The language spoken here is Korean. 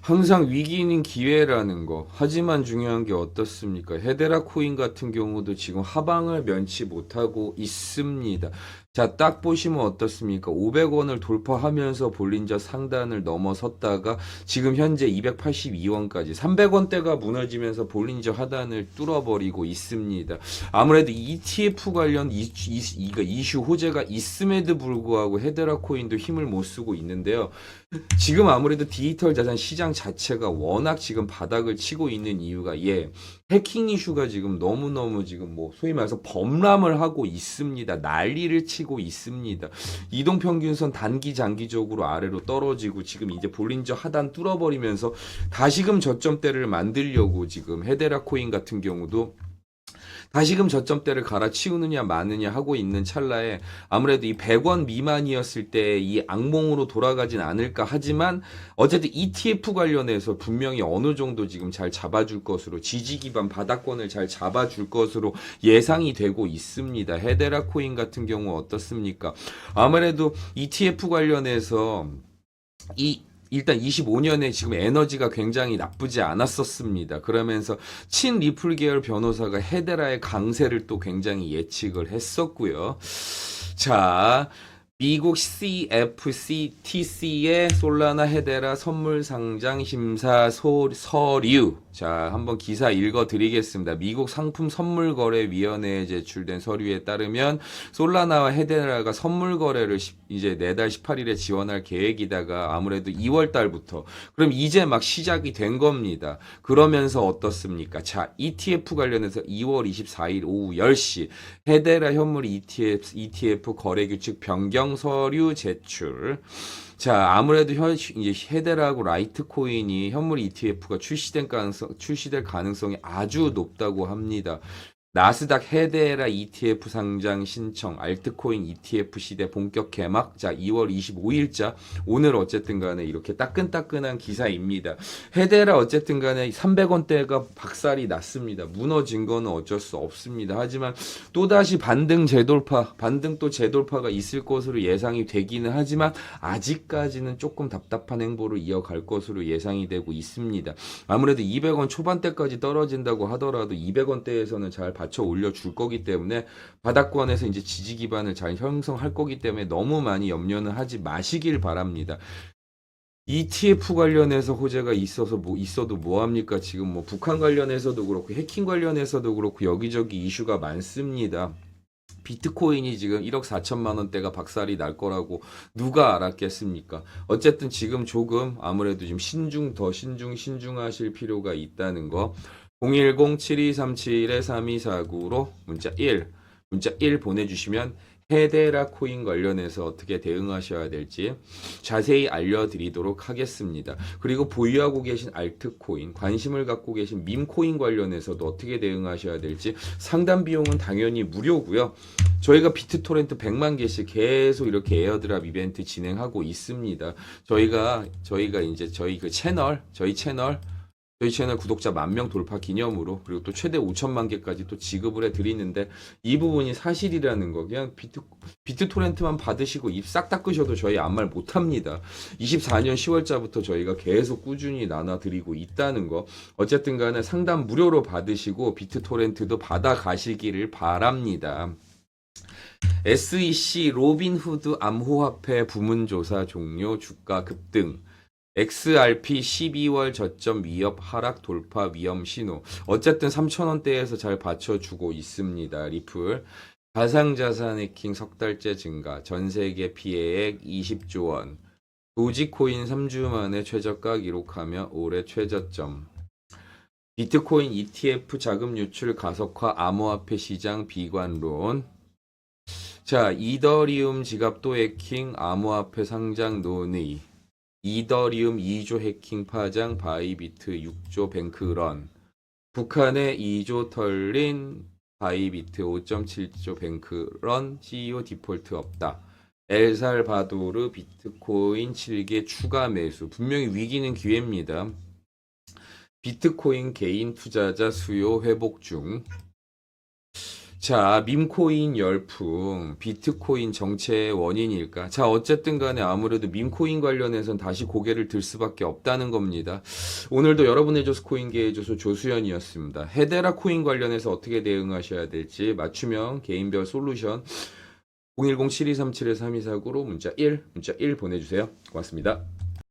항상 위기는 기회라는 거. 하지만 중요한 게 어떻습니까? 헤데라 코인 같은 경우도 지금 하방을 면치 못하고 있습니다. 자, 딱 보시면 어떻습니까? 500원을 돌파하면서 볼린저 상단을 넘어섰다가 지금 현재 282원까지 300원대가 무너지면서 볼린저 하단을 뚫어버리고 있습니다. 아무래도 ETF 관련 이슈, 이슈, 이슈 호재가 있음에도 불구하고 헤데라 코인도 힘을 못 쓰고 있는데요. 지금 아무래도 디지털 자산 시장 자체가 워낙 지금 바닥을 치고 있는 이유가 예 해킹 이슈가 지금 너무너무 지금 뭐 소위 말해서 범람을 하고 있습니다. 난리를 치고 있습니다. 이동 평균선 단기 장기적으로 아래로 떨어지고 지금 이제 볼린저 하단 뚫어버리면서 다시금 저점대를 만들려고 지금 헤데라 코인 같은 경우도 다시금 저점대를 갈아치우느냐 마느냐 하고 있는 찰나에 아무래도 이 100원 미만이었을 때 이 악몽으로 돌아가진 않을까 하지만 어쨌든 ETF 관련해서 분명히 어느 정도 지금 잘 잡아줄 것으로 지지 기반 바닥권을 잘 잡아줄 것으로 예상이 되고 있습니다. 헤데라 코인 같은 경우 어떻습니까? 아무래도 ETF 관련해서 이 일단 25년에 지금 에너지가 굉장히 나쁘지 않았었습니다. 그러면서 친 리플 계열 변호사가 헤데라의 강세를 또 굉장히 예측을 했었고요. 자, 미국 CFCTC의 솔라나 헤데라 선물 상장 심사 소, 서류. 자, 한번 기사 읽어 드리겠습니다. 미국 상품 선물 거래 위원회에 제출된 서류에 따르면 솔라나와 헤데라가 선물 거래를 시- 이제 내달 18일에 지원할 계획이다가 아무래도 2월 달부터 그럼 이제 막 시작이 된 겁니다. 그러면서 어떻습니까? 자, ETF 관련해서 2월 24일 오후 10시 헤데라 현물 ETF, ETF 거래 규칙 변경 서류 제출. 자, 아무래도 현, 이제 헤데라하고 라이트코인이 현물 ETF가 출시된 가능성, 출시될 가능성이 아주 높다고 합니다. 나스닥 헤데라 ETF 상장 신청, 알트코인 ETF 시대 본격 개막, 자, 2월 25일자, 오늘 어쨌든 간에 이렇게 따끈따끈한 기사입니다. 헤데라 어쨌든 간에 300원대가 박살이 났습니다. 무너진 거는 어쩔 수 없습니다. 하지만 또다시 반등 재돌파, 반등 또 재돌파가 있을 것으로 예상이 되기는 하지만 아직까지는 조금 답답한 행보를 이어갈 것으로 예상이 되고 있습니다. 아무래도 200원 초반대까지 떨어진다고 하더라도 200원대에서는 잘 받쳐 올려줄 거기 때문에 바닥권에서 이제 지지 기반을 잘 형성할 거기 때문에 너무 많이 염려는 하지 마시길 바랍니다. ETF 관련해서 호재가 있어서 뭐 있어도 뭐 합니까? 지금 뭐 북한 관련해서도 그렇고 해킹 관련해서도 그렇고 여기저기 이슈가 많습니다. 비트코인이 지금 1억 4천만 원대가 박살이 날 거라고 누가 알았겠습니까? 어쨌든 지금 조금 아무래도 지금 신중 더 신중 신중하실 필요가 있다는 거. 010-7237-3249로 문자 1 문자 1 보내주시면 헤데라 코인 관련해서 어떻게 대응하셔야 될지 자세히 알려드리도록 하겠습니다. 그리고 보유하고 계신 알트코인, 관심을 갖고 계신 밈코인 관련해서도 어떻게 대응하셔야 될지 상담 비용은 당연히 무료고요. 저희가 비트토렌트 100만 개씩 계속 이렇게 에어드랍 이벤트 진행하고 있습니다. 저희가 저희가 이제 저희 그 채널, 저희 채널 저희 채널 구독자 만 명 돌파 기념으로 그리고 또 최대 5천만 개까지 또 지급을 해 드리는데 이 부분이 사실이라는 거 그냥 비트 비트 토렌트만 받으시고 입 싹 닦으셔도 저희 아무 말 못합니다. 24년 10월자부터 저희가 계속 꾸준히 나눠 드리고 있다는 거 어쨌든 간에 상담 무료로 받으시고 비트 토렌트도 받아 가시기를 바랍니다. SEC 로빈후드 암호화폐 부문조사 종료 주가 급등 XRP 12월 저점 위협 하락 돌파 위험 신호. 어쨌든 3,000원대에서 잘 받쳐주고 있습니다. 리플. 가상자산 해킹 석 달째 증가. 전 세계 피해액 20조 원. 도지코인 3주 만에 최저가 기록하며 올해 최저점. 비트코인 ETF 자금 유출 가속화 암호화폐 시장 비관론. 자, 이더리움 지갑도 해킹 암호화폐 상장 논의. 이더리움 2조 해킹 파장 바이비트 6조 뱅크런 북한의 2조 털린 바이비트 5.7조 뱅크런 CEO 디폴트 없다. 엘살바도르 비트코인 7개 추가 매수 분명히 위기는 기회입니다. 비트코인 개인 투자자 수요 회복 중 자, 밈코인 열풍, 비트코인 정체의 원인일까? 자, 어쨌든 간에 아무래도 밈코인 관련해선 다시 고개를 들 수밖에 없다는 겁니다. 오늘도 여러분의 조수 코인계의 조수 조수연이었습니다. 헤데라 코인 관련해서 어떻게 대응하셔야 될지 맞춤형 개인별 솔루션 010-7237-3249로 문자 1, 문자 1 보내주세요. 고맙습니다.